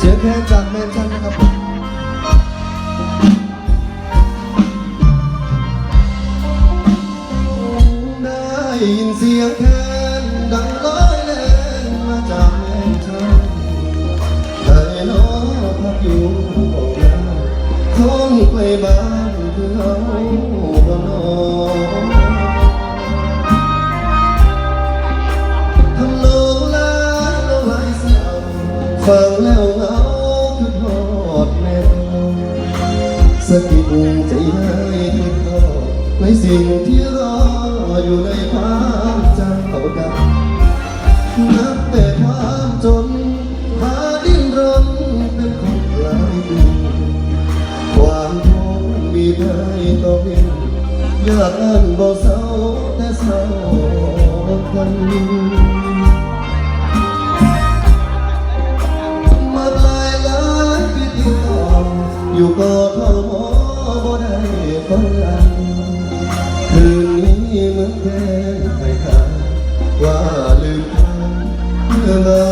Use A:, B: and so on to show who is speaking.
A: เสียงแค่จากแมนชั่นนะครับผมได้ยินเสียงแคนดังลอยเล่นมาจากแมนชั่นได้น้อพักอยู่บอกลาคนไกลบ้านคือเขาบ่นอนทำนองลายแล้วลายเศร้าฟังแล้ว สกิดใจให้คิดต่อในสิ่งที่รออยู่ในความจำเก่าๆนับแต่ความจนหาดิ้นรนเป็นคนไกลความทุกข์มีได้ต่อเพียงอยากอันบ่เศร้าแต่เศร้ากัน อยู่ก็เข้าบ่บ่ได้ฟันคืนนี้เหมือนแค่ให้ขาดว่าลืมทันเมื่อ